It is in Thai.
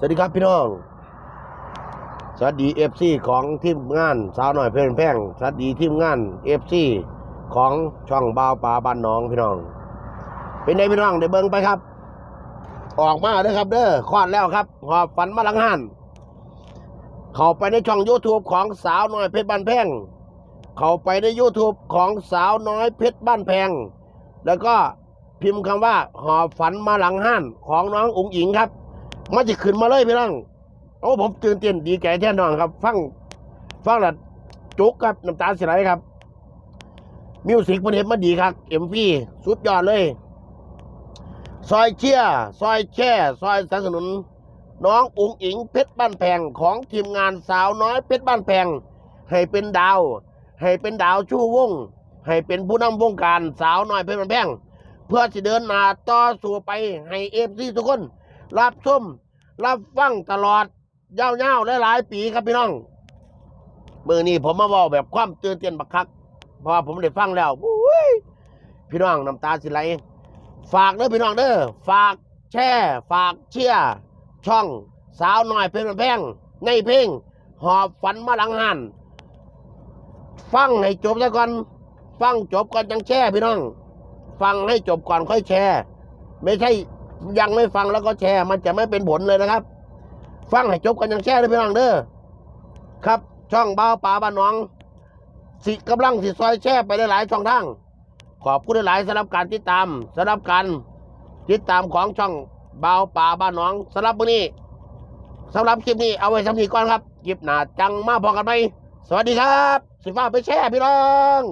สวัสดีครับพี่น้อง สวัสดีเอฟซีของทีมงานสาวหน่อยเพลินแพงสวัสดีทีมงานเอฟซีของช่องบ่าวป่าบ้านน้องพี่น้อง เป็นไงพี่น้องได้เบิ่งไปครับ ออกมาเด้อครับ เด้อคลอดแล้วครับ หอบฝันมาหลังหันเข้าไปในช่อง YouTube ของสาวน้อยเพชรบ้านแพงเข้าไปใน YouTube ของสาวน้อยเพชรบ้านแพง แล้วก็พิมพ์คำว่าหอบฝันมาหลังห้านของน้องอุ๋งอิงครับ มันจะขึ้นมาเลยพี่น้องโอ้ผมตื่นเต้นดีใจแท้นอนครับ ฟังฟังแล้วจุกครับน้ำตาสิไหลครับมิวสิกมันเห็นมาดีครับเอ็มพีสุดยอดเลย ซอยเชียซอยแช่ซอยสนับสนุน น้องอุ๋งอิงเพชรบ้านแพงของทีมงานสาวน้อยเพชรบ้านแพงให้เป็นดาว ให้เป็นดาวชู่วง ให้เป็นผู้นำวงการสาวน้อยเพชรบ้านแพงเพื่อจะเดินหน้าต่อสู่ไปให้เอฟซีทุกคน รับชมรับฟังตลอดยาวๆหลายๆปีครับพี่น้องมือนี้ผมมาบอกแบบความตื่นเต้นบักคักเพราะผมได้ฟังแล้วพี่น้องน้ำตาสิไหลฝากเด้อพี่น้องเด้อฝากแช่ฝากเชียร์ช่องสาวน้อยเพลงแพงในเพลงหอบฝันมาหลังหันฟังให้จบซะก่อนฟังจบก่อนยังแช่พี่น้อง ฟังให้จบก่อนค่อยแชร์ไม่ใช่ ยังไม่ฟังแล้วก็แชร์มันจะไม่เป็นผลเลยนะครับ ฟังให้จบกันยังแชร์เลยพี่น้องเด้อครับ ช่องเบาป่าบ้านน้อง สิกำลังสิซอยแชร์ไปได้หลายช่องทางขอบคุณหลายสำหรับการติดตามสำหรับการติดตามของช่องเบาป่าบ้านน้องสำหรับวันนี้สำหรับคลิปนี้เอาไว้สำนีก่อนครับคลิปหน้าจังมาพอกันไหมสวัสดีครับ สิฟ้าไปแชร์พี่น้อง